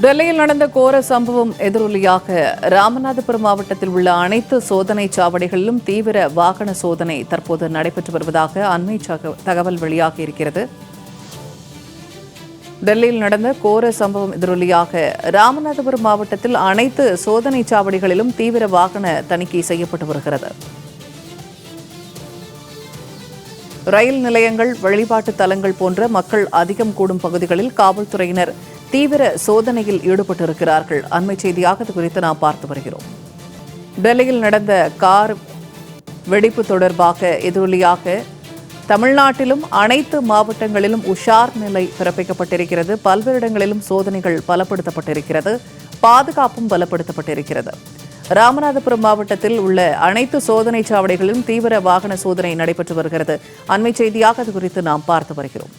டெல்லியில் நடந்த கோர சம்பவம் எதிரொலியாக. ராமநாதபுரம் மாவட்டத்தில் உள்ள அனைத்து சோதனை சாவடிகளிலும் தீவிர வாகன சோதனை தற்போது நடைபெற்று வருவதாக அண்மை சக- தகவல் வெளியாகி இருக்கிறது. டெல்லியில் நடந்த கோர சம்பவம் எதிரொலியாக ராமநாதபுரம் மாவட்டத்தில் அனைத்து சோதனை சாவடிகளிலும் தீவிர வாகன தணிக்கை செய்யப்பட்டு வருகிறது. ரயில் நிலையங்கள் வழிபாட்டு தலங்கள் போன்ற மக்கள் அதிகம் கூடும் பகுதிகளில் காவல்துறையினர் தீவிர சோதனையில் ஈடுபட்டிருக்கிறார்கள். அண்மை செய்தியாக இது குறித்து நாம் பார்த்து வருகிறோம். டெல்லியில் நடந்த கார் வெடிப்பு தொடர்பாக எதிரொலியாக தமிழ்நாட்டிலும் அனைத்து மாவட்டங்களிலும் உஷார் நிலை பிறப்பிக்கப்பட்டிருக்கிறது. பல்வேறு இடங்களிலும் சோதனைகள் பலப்படுத்தப்பட்டிருக்கிறது. பாதுகாப்பும் பலப்படுத்தப்பட்டிருக்கிறது. ராமநாதபுரம் மாவட்டத்தில் உள்ள அனைத்து சோதனை சாவடிகளிலும் தீவிர வாகன சோதனை நடைபெற்று வருகிறது. அண்மை செய்தியாக அது குறித்து நாம் பார்த்து வருகிறோம்.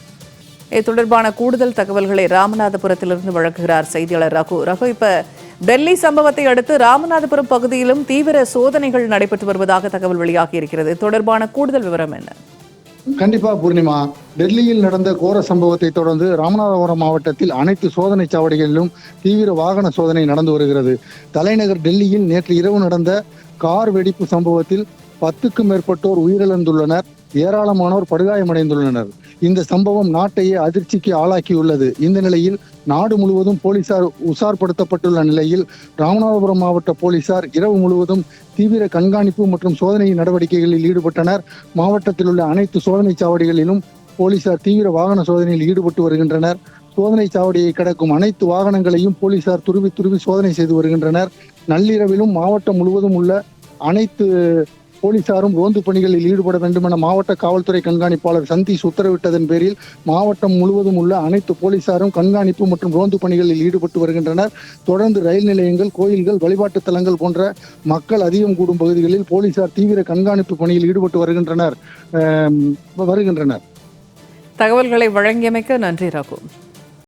இது தொடர்பான கூடுதல் தகவல்களை ராமநாதபுரத்திலிருந்து வழங்குகிறார் செய்தியாளர் ரகு. ரகு இப்ப டெல்லி சம்பவத்தை அடுத்து ராமநாதபுரம் பகுதியிலும் தீவிர சோதனைகள் நடைபெற்று வருவதாக தகவல் வெளியாகி இருக்கிறது. தொடர்பான கூடுதல் விவரம் என்ன? கண்டிப்பா பூர்ணிமா. டெல்லியில் நடந்த கோர சம்பவத்தை தொடர்ந்து ராமநாதபுரம் மாவட்டத்தில் அனைத்து சோதனை சாவடிகளிலும் தீவிர வாகன சோதனை நடந்து வருகிறது. தலைநகர் டெல்லியில் நேற்று இரவு நடந்த கார் வெடிப்பு சம்பவத்தில் பத்துக்கும் மேற்பட்டோர் உயிரிழந்துள்ளனர். ஏராளமானோர் படுகாயமடைந்துள்ளனர். இந்த சம்பவம் நாட்டையே அதிர்ச்சிக்கு ஆளாக்கியுள்ளது. இந்த நிலையில் நாடு முழுவதும் போலீசார் உஷார்படுத்தப்பட்டுள்ள நிலையில் ராமநாதபுரம் மாவட்ட போலீசார் இரவு முழுவதும் தீவிர கண்காணிப்பு மற்றும் சோதனை நடவடிக்கைகளில் ஈடுபட்டனர். மாவட்டத்தில் உள்ள அனைத்து சோதனை சாவடிகளிலும் போலீசார் தீவிர வாகன சோதனையில் ஈடுபட்டு வருகின்றனர். சோதனை சாவடியை கடக்கும் அனைத்து வாகனங்களையும் போலீசார் துருவி துருவி சோதனை செய்து வருகின்றனர். நள்ளிரவிலும் மாவட்டம் முழுவதும் உள்ள அனைத்து போலீசாரும் ரோந்து பணிகளில் ஈடுபட வேண்டும் என மாவட்ட காவல்துறை கண்காணிப்பாளர் சந்தீஷ் உத்தரவிட்டதன் பேரில் மாவட்டம் முழுவதும் உள்ள அனைத்து போலீசாரும் கண்காணிப்பு மற்றும் ரோந்து பணிகளில் ஈடுபட்டு வருகின்றனர். தொடர்ந்து ரயில் நிலையங்கள் கோயில்கள் வழிபாட்டு தலங்கள் போன்ற மக்கள் அதிகம் கூடும் பகுதிகளில் போலீசார் தீவிர கண்காணிப்பு பணியில் ஈடுபட்டு வருகின்றனர் வருகின்றனர். தகவல்களை வழங்கியமைக்க நன்றி ராகு.